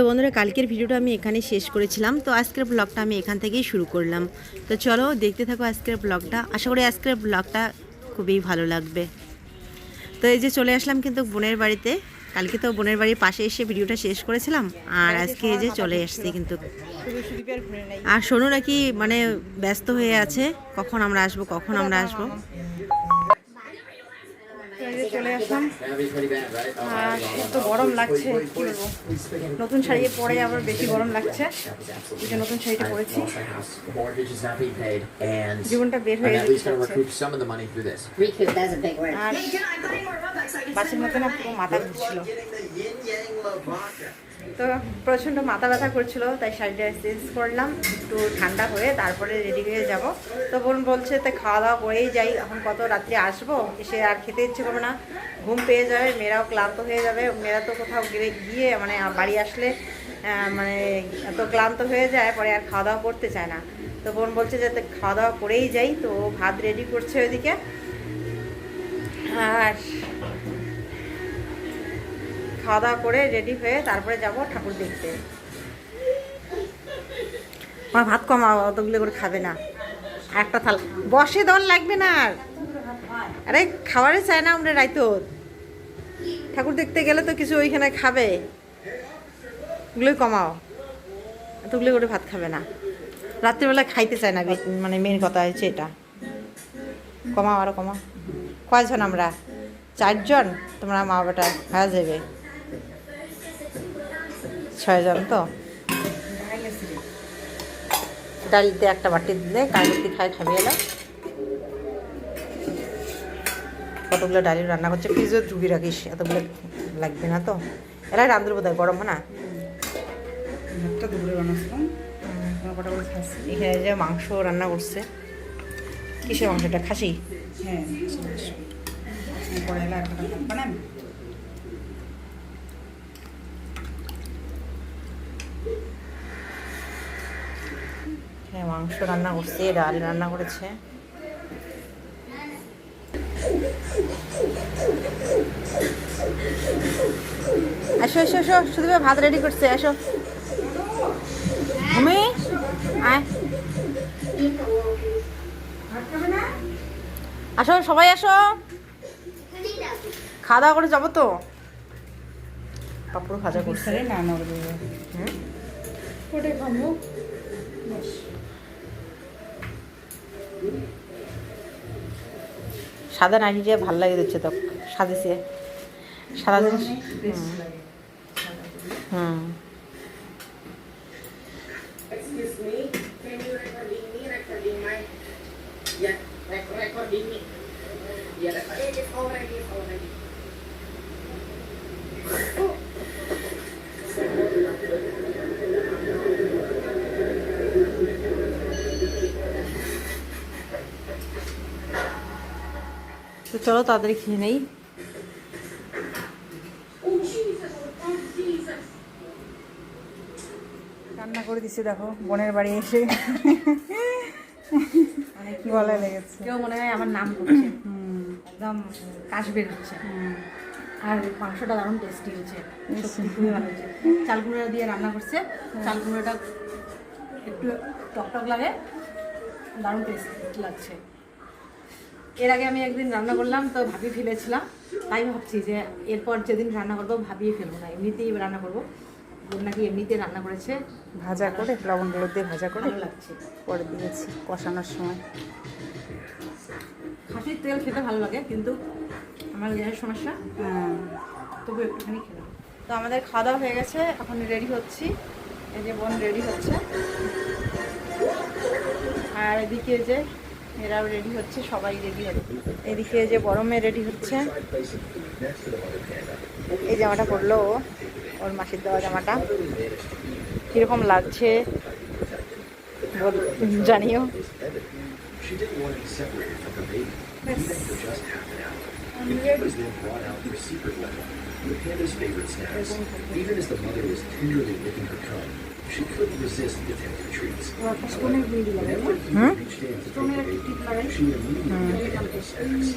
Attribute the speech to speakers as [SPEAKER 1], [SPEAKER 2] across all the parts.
[SPEAKER 1] তো বন্ধুরা, কালকের ভিডিওটা আমি এখানে শেষ করেছিলাম। তো আজকের ব্লগটা আমি এখান থেকেই শুরু করলাম। তো চলো দেখতে থাকো আজকের ব্লগটা আশা করি আজকের ব্লগটা খুবই ভালো লাগবে। তো এই যে চলে আসলাম কিন্তু বোনের বাড়িতে। কালকে তো বোনের বাড়ির পাশে এসে ভিডিওটা শেষ করেছিলাম। আর আজকে এই যে চলে আসছি কিন্তু। আর শোনো নাকি মানে ব্যস্ত হয়ে আছে। কখন আমরা আসব, কখন আমরা আসব?
[SPEAKER 2] যে চলে আসলাম। আর এত গরম লাগছে কি বলব? নতুন শাড়ি পরে আবার বেশি গরম লাগছে। এই যে নতুন শাড়িটা পরেছি। জীবনটা বের হয়ে. আর বাসের মতো না পুরো মাথা ঘুরছিল। তো প্রচণ্ড মাথা ব্যথা করছিল, তাই শাড়িটা চেঞ্জ করলাম, একটু ঠান্ডা হয়ে তারপরে রেডি হয়ে যাব। তো বোন বলছে, তো খাওয়া দাওয়া করেই যাই, এখন কত রাত্রে আসব? এসে আর খেতে ইচ্ছে করবে না। ঘুম পেয়ে যাবে মেয়েরাও ক্লান্ত হয়ে যাবে। মেয়েরা তো কোথাও গিয়ে গিয়ে মানে বাড়ি আসলে মানে এত ক্লান্ত হয়ে যায়, পরে আর খাওয়া দাওয়া করতে চায় না। তো বোন বলছে যে খাওয়া দাওয়া করেই যাই। তো ভাত রেডি করছে ওইদিকে। আর খাওয়া দাওয়া করে রেডি হয়ে তারপরে যাব ঠাকুর দেখতে। আমার ভাত কমাও অতগুলো করে খাবে না। একটা থাল, বসে দল লাগবে না আর। আরে খাবারে চায় না আমরা রাইতো ঠাকুর দেখতে গেলে তো কিছু ওইখানে খাবে। ওগুলোই কমাও। এতগুলো করে ভাত খাবে না। রাত্রিবেলা খাইতে চায় না মানে মেন কথা হচ্ছে এটা। কমাও আরও কমাও। কয়জন আমরা? চারজন? তোমরা মা বাবাটা হয়ে, যাবে। ছয়জন তো? ডাল দিয়ে একটা বাটি দিলে কাগজি খায় খাবি এলা। কতগুলো ডালি রান্না করছে ফ্রিজে ঢুকি রাখিস এতগুলো লাগবে না তো? এলাই রান্ধ্র বোধ হয় গরম না?
[SPEAKER 3] দুপুরে বানাচ্ছিলাম।
[SPEAKER 2] এখানে যে মাংস রান্না করছে। কিসের মাংসটা খাসি?
[SPEAKER 3] হ্যাঁ পরে এলা একটা বানান
[SPEAKER 2] হ্যাঁ মাংস রান্না করছে ডাল রান্না করেছে। আসো আসো আসো শুধু ভাত রেডি করছে আসো। ঘুমি আয়। আসো সবাই আসো। খাওয়া দাওয়া করে যাব তো। পাপড় ভাজা করছে।
[SPEAKER 3] না
[SPEAKER 2] হুম?
[SPEAKER 3] ওটাই খাব?
[SPEAKER 2] সাদা নাইটিটা ভালো লাগে দিচ্ছে তো সাজেছে। সাদা জিনিস হুম। চলো তাড়াতাড়ি খেয়ে নেই।
[SPEAKER 4] Oh! Oh!
[SPEAKER 3] রান্না করে দিছি দেখো বোনের বাড়ি এসে।
[SPEAKER 2] মানে
[SPEAKER 3] কি বলা লেগেছে।
[SPEAKER 2] কেউ মনে হয় আমার নাম করছে। একদম কাশ বের হচ্ছে। আর মাংসটা দারুণ টেস্টি হয়েছে। খুবই ভালো হয়েছে। চাল কুমড়া দিয়ে রান্না করছে। চাল কুমড়োটা একটু টকটক লাগে। দারুণ টেস্ট লাগছে। এর আগে আমি একদিন রান্না করলাম তো ভাবিয়ে ফেলেছিলাম। তাই ভাবছি যে এরপর যেদিন রান্না করব ভাবিয়ে ফেলব না এমনিতেই রান্না করব। নাকি এমনিতে রান্না করেছে।
[SPEAKER 3] ভাজা করে লবণ হলুদ দিয়ে ভাজা করে
[SPEAKER 2] লাগছে।
[SPEAKER 3] করে দিয়েছি কষানোর সময়।
[SPEAKER 2] খাসির তেল খেতে ভালো লাগে কিন্তু আমার গ্যাসের সমস্যা।
[SPEAKER 3] হ্যাঁ।
[SPEAKER 2] তবু একটুখানি খেলাম তো আমাদের খাওয়া দাওয়া হয়ে গেছে এখন রেডি হচ্ছি। এই যে বোন রেডি হচ্ছে। আর এদিকে যে এরাও রেডি হচ্ছে সবাই রেডি হবে এদিকে যে বড় মেয়ে রেডি হচ্ছে এই জামাটা পরলো ওর মাসির দেওয়া জামাটা কীরকম লাগছে জানিও.
[SPEAKER 5] The panda's favorite snacks. Even as the mother was tenderly licking her cub, she couldn't resist the tempting treats. Whenever he reached in to take she immediately abandoned the snacks.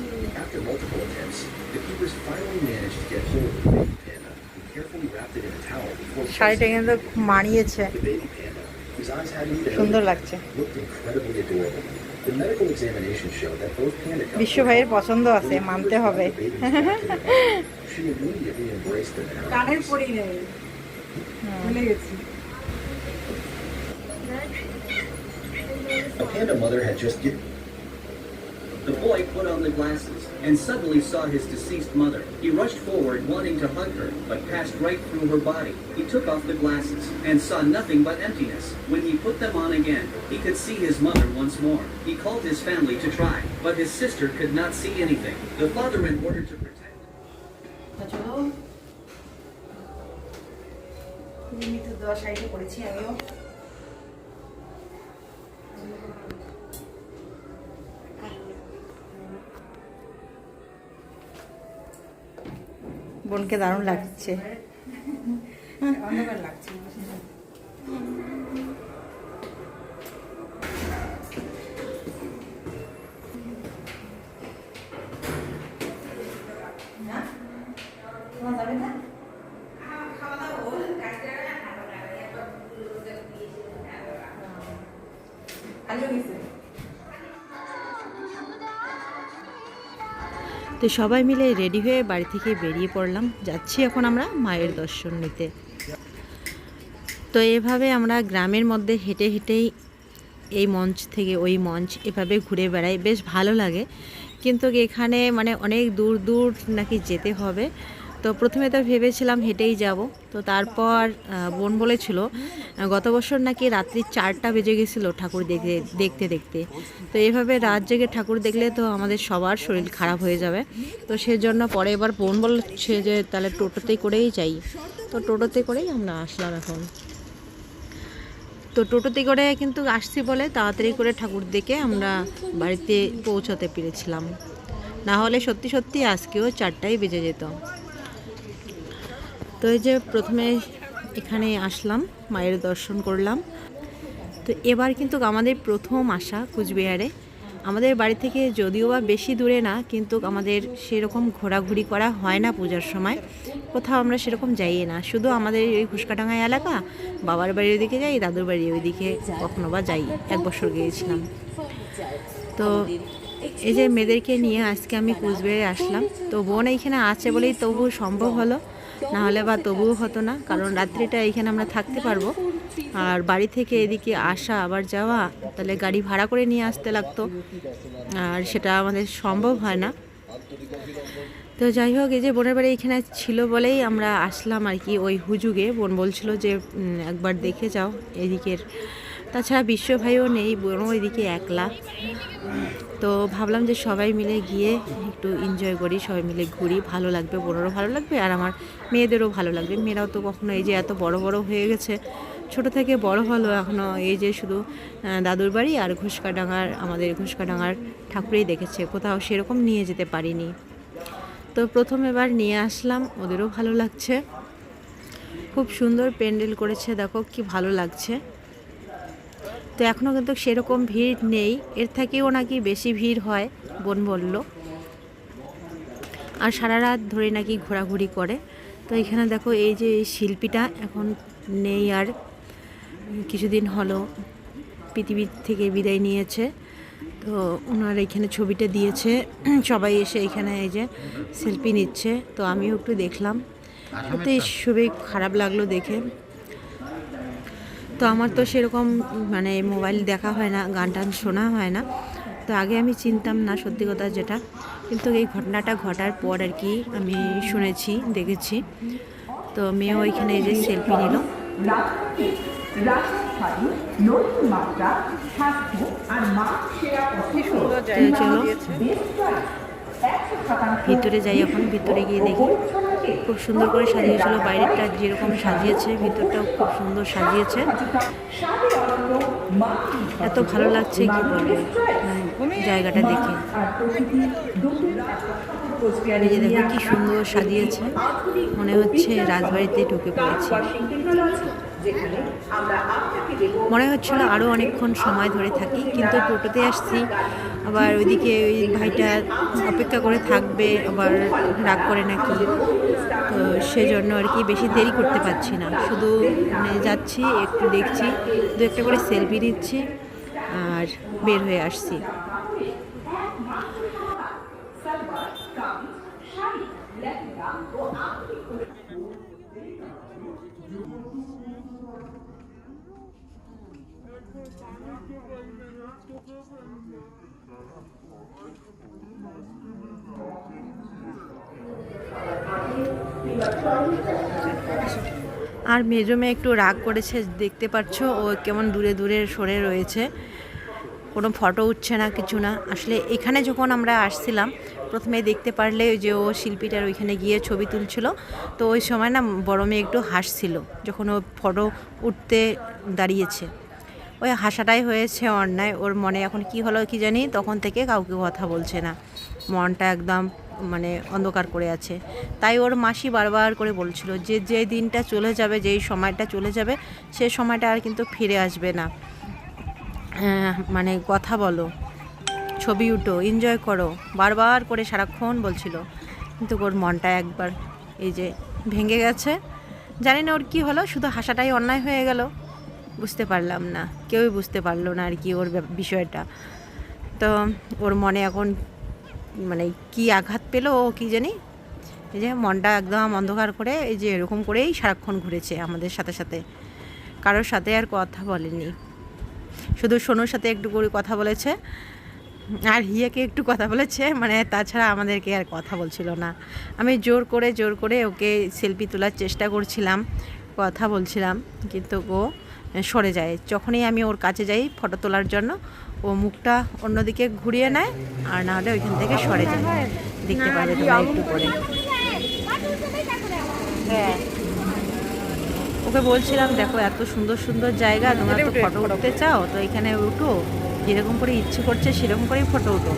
[SPEAKER 5] After multiple attempts, the keepers finally managed to get hold of the baby panda and carefully wrapped it in a towel before
[SPEAKER 1] শাড়িটা কিন্তু খুব মানিয়েছে
[SPEAKER 5] The baby panda, whose eyes hadn't even
[SPEAKER 1] সুন্দর লাগছে
[SPEAKER 5] looked incredibly adorable. The medical examination showed that both panda cubs
[SPEAKER 1] বিশ্ব ভাইয়ের পছন্দ আছে মানতে হবে.
[SPEAKER 5] She immediately embraced them in her
[SPEAKER 3] কানের
[SPEAKER 5] arms.
[SPEAKER 3] পরি নেই ভুলে গেছি
[SPEAKER 5] A panda mother had just given
[SPEAKER 6] The boy put on the glasses and suddenly saw his deceased mother. He rushed forward wanting to hug her, but passed right through her body. He took off the glasses and saw nothing but emptiness. When he put them on again, he could see his mother once more. He called his family to try, but his sister could not see anything. The father, in order to protect
[SPEAKER 1] চলো নিয়মিত দেওয়া শাড়িটা পরেছি আমিও বোনকে দারুণ লাগছে।
[SPEAKER 3] অন্ধকার লাগছে
[SPEAKER 2] তো সবাই মিলে রেডি হয়ে বাড়ি থেকে বেরিয়ে পড়লাম। যাচ্ছি এখন আমরা মায়ের দর্শন নিতে। তো এভাবে আমরা গ্রামের মধ্যে হেঁটে হেঁটেই এই মঞ্চ থেকে ওই মঞ্চ এভাবে ঘুরে বেড়াই। বেশ ভালো লাগে। কিন্তু এখানে মানে অনেক দূর দূর নাকি যেতে হবে। তো প্রথমে তো ভেবেছিলাম হেঁটেই যাব। তো তারপর বোন বলেছিল, গত বছর নাকি রাত্রি চারটা বেজে গেছিল ঠাকুর দেখতে দেখতে দেখতে। তো এভাবে রাত জেগে ঠাকুর দেখলে তো আমাদের সবার শরীর খারাপ হয়ে যাবে। তো সেজন্য পরে এবার বোন বলছে যে, তাহলে টোটোতেই করেই যাই। তো টোটোতে করেই আমরা আসলাম এখন। তো টোটোতে করে কিন্তু আসছি বলে তাড়াতাড়ি করে ঠাকুর দেখে আমরা বাড়িতে পৌঁছাতে পেরেছিলাম। না হলে সত্যি সত্যি আজকেও চারটায় বেজে যেত। তো এই যে প্রথমে এখানে আসলাম, মায়ের দর্শন করলাম। তো এবার কিন্তু আমাদের প্রথম আসা কুচবিহারে। আমাদের বাড়ি থেকে যদিও বা বেশি দূরে না, কিন্তু আমাদের সেরকম ঘোরাঘুরি করা হয় না পূজার সময়। কোথাও আমরা সেরকম যাই না। শুধু আমাদের এই ঘুষকাডাঙ্গা এলাকা, বাবার বাড়ির দিকে যাই, দাদুর বাড়ির ওইদিকে কখনো বা যাই। এক বছর গিয়েছিলাম। তো এই যে মেয়েদেরকে নিয়ে আজকে আমি কুচবিহারে আসলাম। তো বোন এইখানে আছে বলেই তবু সম্ভব হলো। না হলে বা তবুও হতো না, কারণ রাত্রিটা এইখানে আমরা থাকতে পারব। আর বাড়ি থেকে এদিকে আসা, আবার যাওয়া, তাহলে গাড়ি ভাড়া করে নিয়ে আসতে লাগতো। আর সেটা আমাদের সম্ভব হয় না। তো যাই হোক, এই যে বোনের বাড়ি এখানে ছিল বলেই আমরা আসলাম আর কি ওই হুজুগে। বোন বলছিল যে একবার দেখে যাও এদিকের। তাছাড়া বিশ্বভাইও নেই, বোনও এদিকে একলা। তো ভাবলাম যে সবাই মিলে গিয়ে একটু এনজয় করি, সবাই মিলে ঘুরি। ভালো লাগবে, বোনেরও ভালো লাগবে আর আমার মেয়েদেরও ভালো লাগবে। মেয়েরাও তো কখনো এই যে এত বড় বড় হয়ে গেছে, ছোট থেকে বড় হলো এখনও এই যে শুধু দাদুর বাড়ি আর ঘুষকাডাঙ্গার, আমাদের ঘুষকাডাঙ্গার ঠাকুরেই দেখেছে। কোথাও সেরকম নিয়ে যেতে পারিনি। তো প্রথম এবার নিয়ে আসলাম, ওদেরও ভালো লাগছে। খুব সুন্দর প্যান্ডেল করেছে, দেখো কি ভালো লাগছে। তো এখনও কিন্তু সেরকম ভিড় নেই। এর থেকেও নাকি বেশি ভিড় হয় বোন বলল। আর সারা রাত ধরে নাকি ঘোরাঘুরি করে। তো এখানে দেখো এই যে এই শিল্পীটা এখন নেই আর কিছুদিন হলো পৃথিবীর থেকে বিদায় নিয়েছে। তো ওনার এখানে ছবিটা দিয়েছে। সবাই এসে এখানে এই যে সেলফি নিচ্ছে। তো আমিও একটু দেখলাম। সত্যি খুবই খারাপ লাগল দেখে। তো আমার তো সেরকম মানে মোবাইল দেখা হয় না গান টান শোনা হয় না। তো আগে আমি চিনতাম না সত্যি কথা যেটা। কিন্তু এই ঘটনাটা ঘটার পর আর কি আমি শুনেছি দেখেছি। তো মেয়েও ওইখানে এই যে সেলফি নিল চলো। ভিতরে যাই এখন, ভিতরে গিয়ে দেখি। খুব সুন্দর করে সাজিয়েছিল বাইরেটা যেরকম সাজিয়েছে, ভিতরটাও খুব সুন্দর সাজিয়েছে। এত ভালো লাগছে কি বলব? মানে জায়গাটা দেখে। দেখো কি সুন্দর সাজিয়েছে। মনে হচ্ছে রাজবাড়িতে ঢুকে পড়েছি। মনে হচ্ছিল আরও অনেকক্ষণ সময় ধরে থাকি, কিন্তু টোটোতে আসছি আবার ওইদিকে ওই ভাইটা অপেক্ষা করে থাকবে, আবার রাগ করে নাকি। তো সেজন্য আর কি বেশি দেরি করতে পারছি না। শুধু মানে যাচ্ছি, একটু দেখছি, দু একটা করে সেলফি নিচ্ছি আর বের হয়ে আসছি। আর মেজো মেয়ে একটু রাগ করেছে, দেখতে পাচ্ছ ও কেমন দূরে দূরে সরে রয়েছে। কোনো ফটো উঠছে না, কিছু না। আসলে এখানে যখন আমরা আসছিলাম, প্রথমে দেখতে পারলে যে ও শিল্পীটার ওইখানে গিয়ে ছবি তুলছিল। তো ওই সময় না বড় মেয়ে একটু হাসছিল, যখন ও ফটো উঠতে দাঁড়িয়েছে। ওই হাসাটাই হয়েছে অন্যায়। ওর মনে এখন কি হলো কি জানি, তখন থেকে কাউকে কথা বলছে না। মনটা একদম মানে অন্ধকার করে আছে। তাই ওর মাসি বারবার করে বলছিল যে যে দিনটা চলে যাবে যেই সময়টা চলে যাবে সে সময়টা আর কিন্তু ফিরে আসবে না। হ্যাঁ, মানে কথা বলো ছবি উঠো এনজয় করো বারবার করে সারাক্ষণ বলছিল। কিন্তু ওর মনটা একবার এই যে ভেঙে গেছে। জানি না ওর কী হলো শুধু হাসাটাই অন্যায় হয়ে গেল। বুঝতে পারলাম না কেউই বুঝতে পারল না আর কি ওর বিষয়টা। তো ওর মনে এখন মানে কি আঘাত পেল ও কি জানি? এই যে মনটা একদম অন্ধকার করে, এই যে এরকম করেই সারাক্ষণ ঘুরেছে আমাদের সাথে সাথে। কারোর সাথে আর কথা বলেনি। শুধু সোনুর সাথে একটু করে কথা বলেছে। আর হিয়াকে একটু কথা বলেছে মানে তাছাড়া আমাদেরকে আর কথা বলছিল না। আমি জোর করে জোর করে ওকে সেলফি তোলার চেষ্টা করছিলাম, কথা বলছিলাম, কিন্তু ও সরে যায়। যখনই আমি ওর কাছে যাই ফটো তোলার জন্য ও মুখটা অন্যদিকে ঘুরিয়ে নেয় আর না হলে ওইখান থেকে সরে যায়। দেখতে পাবে তোমরা একটু করে
[SPEAKER 1] হ্যাঁ।
[SPEAKER 2] ওকে বলছিলাম দেখো এত সুন্দর সুন্দর জায়গা তোমরা তো ফটো উঠতে চাও তো এখানে উঠো। যেরকম করে ইচ্ছে করছে সেরকম করেই ফটো উঠো।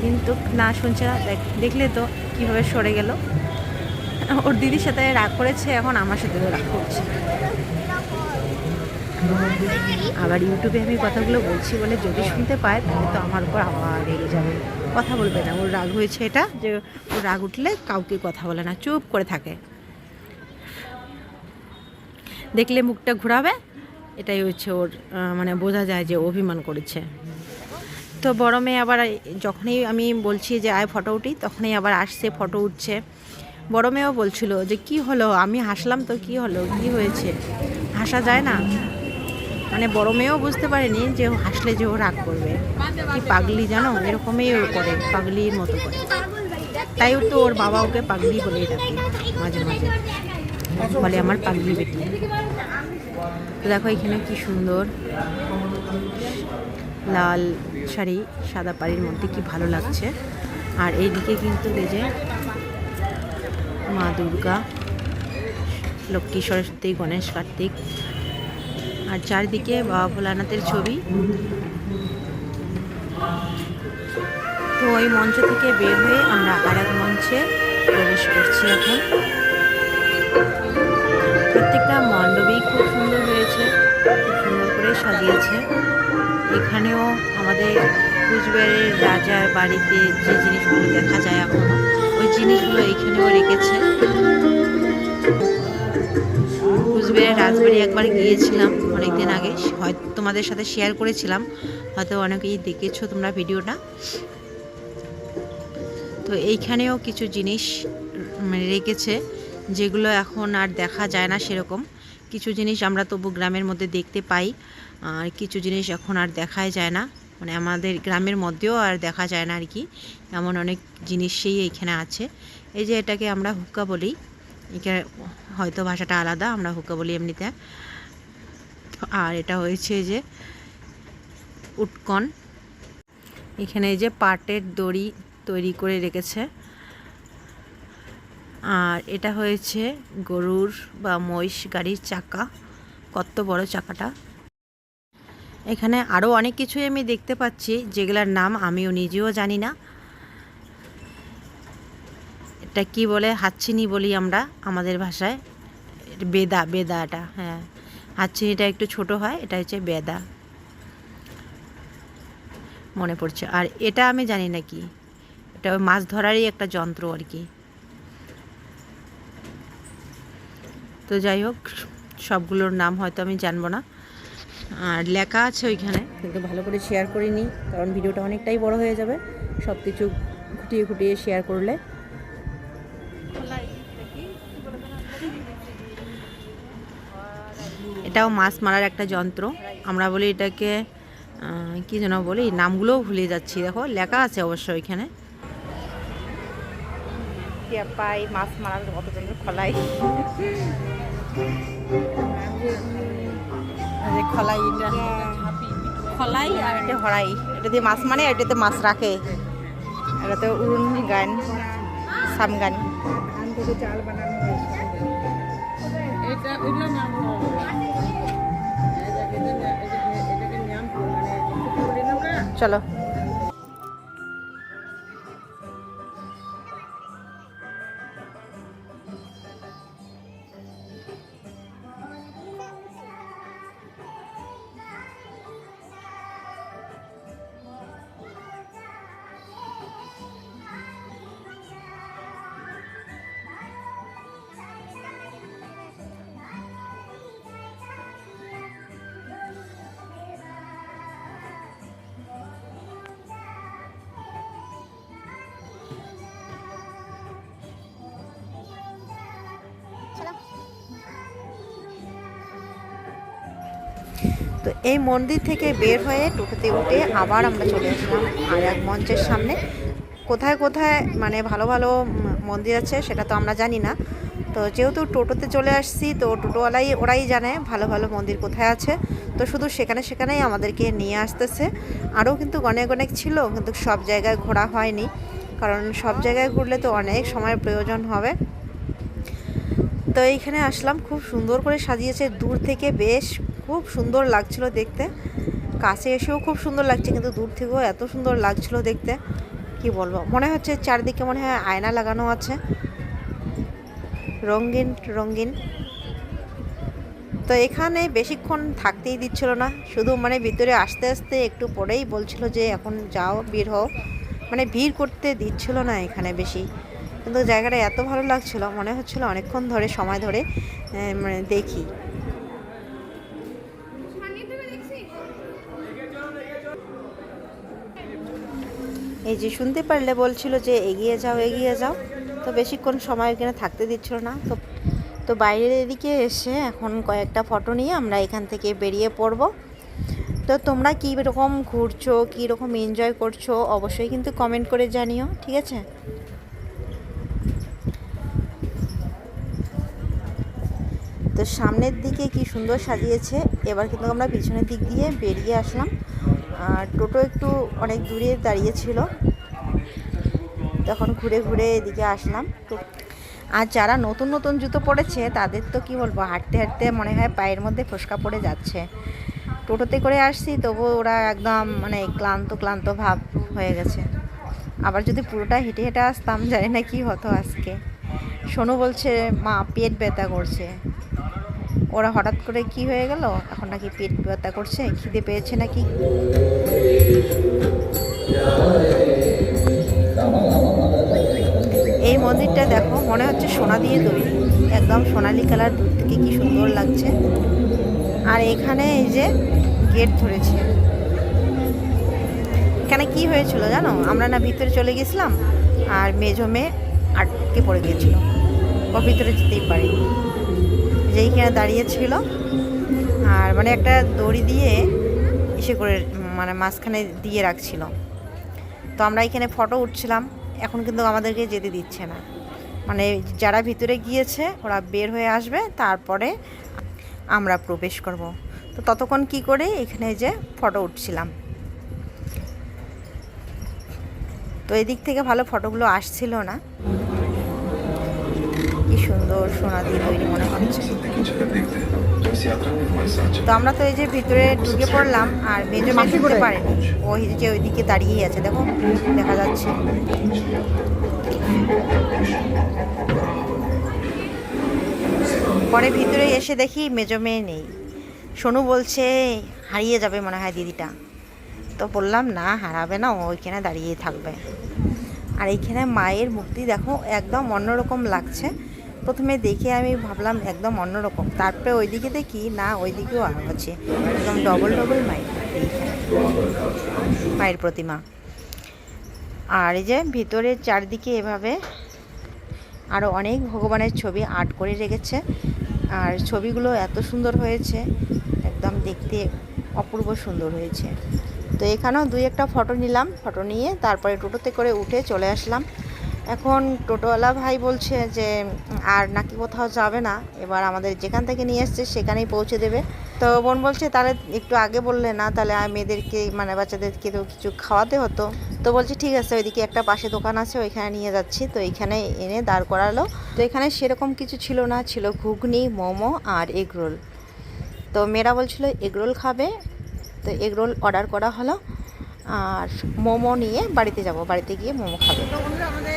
[SPEAKER 2] কিন্তু না শুনছে না। দেখ- দেখলে তো কীভাবে সরে গেল। ওর দিদির সাথে রাগ করেছে এখন আমার সাথে রাগ করছে। আবার ইউটিউবে আমি কথাগুলো বলছি বলে যদি শুনতে পায়, তাহলে তো আমার উপর আবার রেগে যাবে। কথা বলবে না, ওর রাগ হয়েছে এটা যে ওর রাগ উঠলে কাউকে কথা বলে না, চুপ করে থাকে। দেখলে মুখটা ঘোরাবে, এটাই হচ্ছে ওর মানে বোঝা যায় যে অভিমান করেছে। তো বড় মেয়ে আবার যখনই আমি বলছি যে আয় ফটো উঠি, তখনই আবার আসছে, ফটো উঠছে। বড় মেয়েও বলছিল যে, কি হলো? আমি হাসলাম তো, কি হলো? কি হয়েছে? হাসা যায় না। মানে বড় মেয়েও বুঝতে পারেনি যে হাসলে যে ও রাগ করবে। কি পাগলি জানো? এরকমই ও করে, পাগলির মতো করে। তাই তো ওর বাবা ওকে পাগলি বলেই ডাকে মাঝে মাঝে। বলে আমার পাগলি বেটি। তো দেখো এখানে কি সুন্দর। লাল শাড়ি সাদা পাড়ির মধ্যে কি ভালো লাগছে। আর এইদিকে কিন্তু এই যে মা দুর্গা, লক্ষ্মী সরস্বতী, গণেশ কার্তিক। আর চারদিকে বাবা ভোলানাথের ছবি। তো ওই মঞ্চ থেকে বের হয়ে আমরা আর এক মঞ্চে প্রবেশ করছি এখন। প্রত্যেকটা মণ্ডপই খুব সুন্দর হয়েছে, খুব সুন্দর করে সাজিয়েছে। এখানেও আমাদের কুচবিহারের রাজার বাড়িতে যে জিনিসগুলো দেখা যায় এখনও, ওই জিনিসগুলো এখানেও রেখেছে। কুচবিহারের রাজবাড়ি একবার গিয়েছিলাম অনেকদিন আগে। হয়তো তোমাদের সাথে শেয়ার করেছিলাম। হয়তো অনেকেই দেখেছ তোমরা ভিডিওটা। তো এইখানেও কিছু জিনিস মানে রেখেছে, যেগুলো এখন আর দেখা যায় না সেরকম। কিছু জিনিস আমরা তবু গ্রামের মধ্যে দেখতে পাই। আর কিছু জিনিস এখন আর দেখাই যায় না। মানে আমাদের গ্রামের মধ্যেও আর দেখা যায় না আর কি। এমন অনেক জিনিসই এখানে আছে। এই যে এটাকে আমরা হুক্কা বলি। এখানে হয়তো ভাষাটা আলাদা, আমরা হুক্কা বলি এমনিতে। আর এটা হয়েছে যে উটকন। এখানে যে পাটের দড়ি তৈরি করে রেখেছে। আর এটা হয়েছে গরুর বা মহিষ গাড়ির চাকা, কত বড় চাকাটা। এখানে আরও অনেক কিছুই আমি দেখতে পাচ্ছি, যেগুলোর নাম আমিও নিজেও জানি না। এটা কি বলে? হাতছিনি বলি আমরা আমাদের ভাষায়। বেদা বেদা এটা হ্যাঁ। হাতছিনিটা একটু ছোট হয়, এটা হচ্ছে বেদা। মনে পড়ছে। আর এটা আমি জানি না কি। এটা মাছ ধরারই একটা যন্ত্র আর কি।
[SPEAKER 1] তো যাই হোক, সবগুলোর নাম হয়তো আমি জানব না। আর লেখা আছে ওইখানে। কিন্তু ভালো করে শেয়ার করিনি, কারণ ভিডিওটা অনেকটাই বড় হয়ে যাবে। সব কিছু খুঁটিয়ে খুঁটিয়ে শেয়ার করলে। এটাও মাছ মারার একটা যন্ত্র। আমরা বলি এটাকে কি যেন বলি নামগুলোও ভুলে যাচ্ছি। দেখো লেখা আছে অবশ্য ওইখানে
[SPEAKER 2] পাই মাছ মারার কত খলাই। খলাই এটা। খলাই আর এটা হরাই এটা দিয়ে মাছ মানে এটাতে মাছ রাখে। উড়ুন গান সাম গান।
[SPEAKER 7] চাল বানানো না
[SPEAKER 2] তো এই মন্দির থেকে বের হয়ে টোটোতে উঠে আবার আমরা চলে আসলাম আর এক মঞ্চের সামনে। কোথায় কোথায় মানে ভালো ভালো মন্দির আছে সেটা তো আমরা জানি না। তো যেহেতু টোটোতে চলে আসছি, তো টোটোওয়ালাই ওরাই জানে ভালো ভালো মন্দির কোথায় আছে। তো শুধু সেখানে সেখানেই আমাদেরকে নিয়ে আসতেছে। আরও কিন্তু অনেক অনেক ছিল, কিন্তু সব জায়গায় ঘোরা হয়নি। কারণ সব জায়গায় ঘুরলে তো অনেক সময়ের প্রয়োজন হবে। তো এইখানে আসলাম, খুব সুন্দর করে সাজিয়েছে। দূর থেকে বেশ খুব সুন্দর লাগছিল দেখতে। কাছে এসেও খুব সুন্দর লাগছে, কিন্তু দূর থেকেও এত সুন্দর লাগছিল দেখতে। কি বলব? মনে হচ্ছে চারদিকে মনে হয় আয়না লাগানো আছে। রঙিন রঙিন। তো এখানে বেশিক্ষণ থাকতেই দিচ্ছিল না। শুধু মানে ভিতরে আসতে আসতে একটু পরেই বলছিল যে, এখন যাও, বের হও। মানে ভিড় করতে দিচ্ছিল না এখানে বেশি। কিন্তু জায়গাটা এত ভালো লাগছিল, মনে হচ্ছিল অনেকক্ষণ ধরে, সময় ধরে মানে দেখি। এই যে শুনতে পারলে বলছিল যে এগিয়ে যাও এগিয়ে যাও। তো বেশিক্ষণ সময় এখানে থাকতে দিচ্ছিল না। তো তো বাইরের এদিকে এসে এখন কয়েকটা ফটো নিয়ে আমরা এখান থেকে বেরিয়ে পড়ব। তো তোমরা কী রকম ঘুরছো, কী রকম এনজয় করছ, অবশ্যই কিন্তু কমেন্ট করে জানিও, ঠিক আছে? তো সামনের দিকে কি সুন্দর সাজিয়েছে, এবার কিন্তু আমরা পিছনের দিক দিয়ে বেরিয়ে আসলাম। টোটো একটু অনেক দূরে দাঁড়িয়েছিল তখন ঘুরে ঘুরে এদিকে আসলাম। আর যারা নতুন নতুন জুতো পরেছে তাদের তো কি বলব, হাঁটতে হাঁটতে মনে হয় পায়ের মধ্যে ফোসকা পড়ে যাচ্ছে। টোটোতে করে আসছি, তবু ওরা একদম মানে ক্লান্ত ক্লান্ত ভাব হয়ে গেছে। আবার যদি পুরোটা হেঁটে হেঁটে আসতাম, জানি না কি হতো আজকে। সোনু বলছে, মা, পেট ব্যথা করছে। ওরা হঠাৎ করে কি হয়ে গেল? এখন নাকি পেট ব্যথা করছে, খিদে পেয়েছে নাকি? এই মন্দিরটা দেখো, মনে হচ্ছে সোনা দিয়ে তৈরি। একদম সোনালি কালার, দূর থেকে কি সুন্দর লাগছে। আর এখানে এই যে গেট ধরেছে। এখানে কি হয়েছিল জানো? আমরা না ভিতরে চলে গেছিলাম, আর মেজো মেয়ে আটকে পড়ে গিয়েছিল। ও ভিতরে যেতেই পারিনি। যেইখানে দাঁড়িয়েছিল আর মানে একটা দড়ি দিয়ে এসে করে মানে মাঝখানে দিয়ে রাখছিল। তো আমরা এখানে ফটো উঠছিলাম, এখন কিন্তু আমাদেরকে যেতে দিচ্ছে না। মানে যারা ভিতরে গিয়েছে, ওরা বের হয়ে আসবে, তারপরে আমরা প্রবেশ করব। তো ততক্ষণ কি করে এখানে যে ফটো উঠছিলাম। তো এদিক থেকে ভালো ফটোগুলো আসছিল না। সুন্দর সোনা দিয়ে তৈরি মনে হচ্ছে। তো আমরা তো এই যে ভিতরে ঢুকে পড়লাম আর মেজো মেয়ে ঢুকতে পারেনি। ওই যে ওইদিকে দাঁড়িয়েই আছে দেখো দেখা যাচ্ছে। পরে ভিতরে এসে দেখি মেজো মেয়ে নেই। সোনু বলছে হারিয়ে যাবে মনে হয় দিদিটা। তো বললাম না হারাবে না ও ওইখানে দাঁড়িয়ে থাকবে। আর এইখানে মায়ের মূর্তি দেখো একদম অন্যরকম লাগছে। প্রথমে দেখে আমি ভাবলাম একদম অন্যরকম। তারপরে ওইদিকে দেখি, না, ওইদিকেও আরও আছে। একদম ডবল ডবল মায়ের মায়ের প্রতিমা। আর এই যে ভিতরের চারদিকে এভাবে আরও অনেক ভগবানের ছবি আর্ট করে রেখেছে। আর ছবিগুলো এত সুন্দর হয়েছে, একদম দেখতে অপূর্ব সুন্দর হয়েছে। তো এখানেও দুই একটা ফটো নিলাম ফটো নিয়ে তারপরে টোটোতে করে উঠে চলে আসলাম। এখন টোটোওয়ালা ভাই বলছে যে, আর নাকি কোথাও যাবে না, এবার আমাদের যেখান থেকে নিয়ে এসছে সেখানেই পৌঁছে দেবে। তো বোন বলছে, তাহলে একটু আগে বললে না, তাহলে মেয়েদেরকে মানে বাচ্চাদেরকে তো কিছু খাওয়াতে হতো। তো বলছে, ঠিক আছে, ওইদিকে একটা পাশে দোকান আছে, ওইখানে নিয়ে যাচ্ছি। তো এইখানে এনে দাঁড় করালো। তো এখানে সেরকম কিছু ছিল না, ছিল ঘুগনি, মোমো আর এগরোল। তো মেয়েরা বলছিল, এগরোল খাবে? তো এগরোল অর্ডার করা হলো। আর মোমো নিয়ে বাড়িতে যাব, বাড়িতে গিয়ে মোমো খাব।
[SPEAKER 1] আমাদের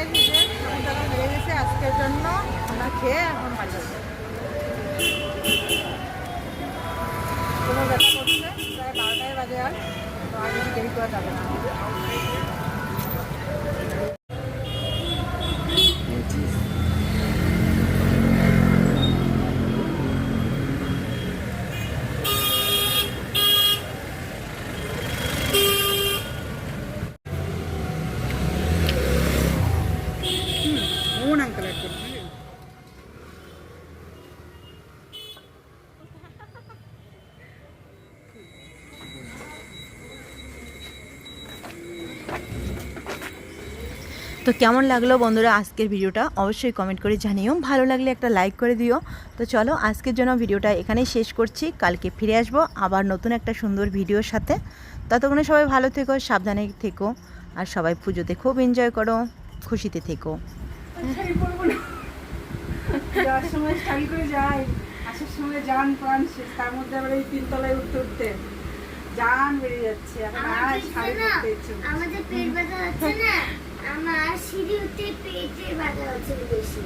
[SPEAKER 1] গেছে, আজকের জন্য খেয়ে এখন করছে? প্রায় বারোটায় বাজে আর দেরি করা যাবে না মন আঙ্কেলের জন্য
[SPEAKER 8] তো কেমন লাগল বন্ধুরা আজকের ভিডিওটা? অবশ্যই কমেন্ট করে জানিও। ভালো লাগলে একটা লাইক করে দিও। তো চলো আজকের জন্য ভিডিওটা এখানেই শেষ করছি। কালকে ফিরে আসব আবার নতুন একটা সুন্দর ভিডিওর সাথে। ততক্ষণে সবাই ভালো থেকো সাবধানে থেকো আর সবাই পুজোতে খুব এনজয় করো খুশিতে থেকো।
[SPEAKER 1] যাওয়ার সময় শাড়ি করে যাই। আসার সময় যান প্রাণ শেষ। তার মধ্যে আবার এই তিনতলায় উঠতে উঠতে জান বেরিয়ে যাচ্ছে। এখন আর শাড়ি পরতে ইচ্ছে
[SPEAKER 4] আমাদের পেট ব্যথা হচ্ছে না? আমার সিঁড়ি উঠতে পেটে বাধা হচ্ছে বেশি।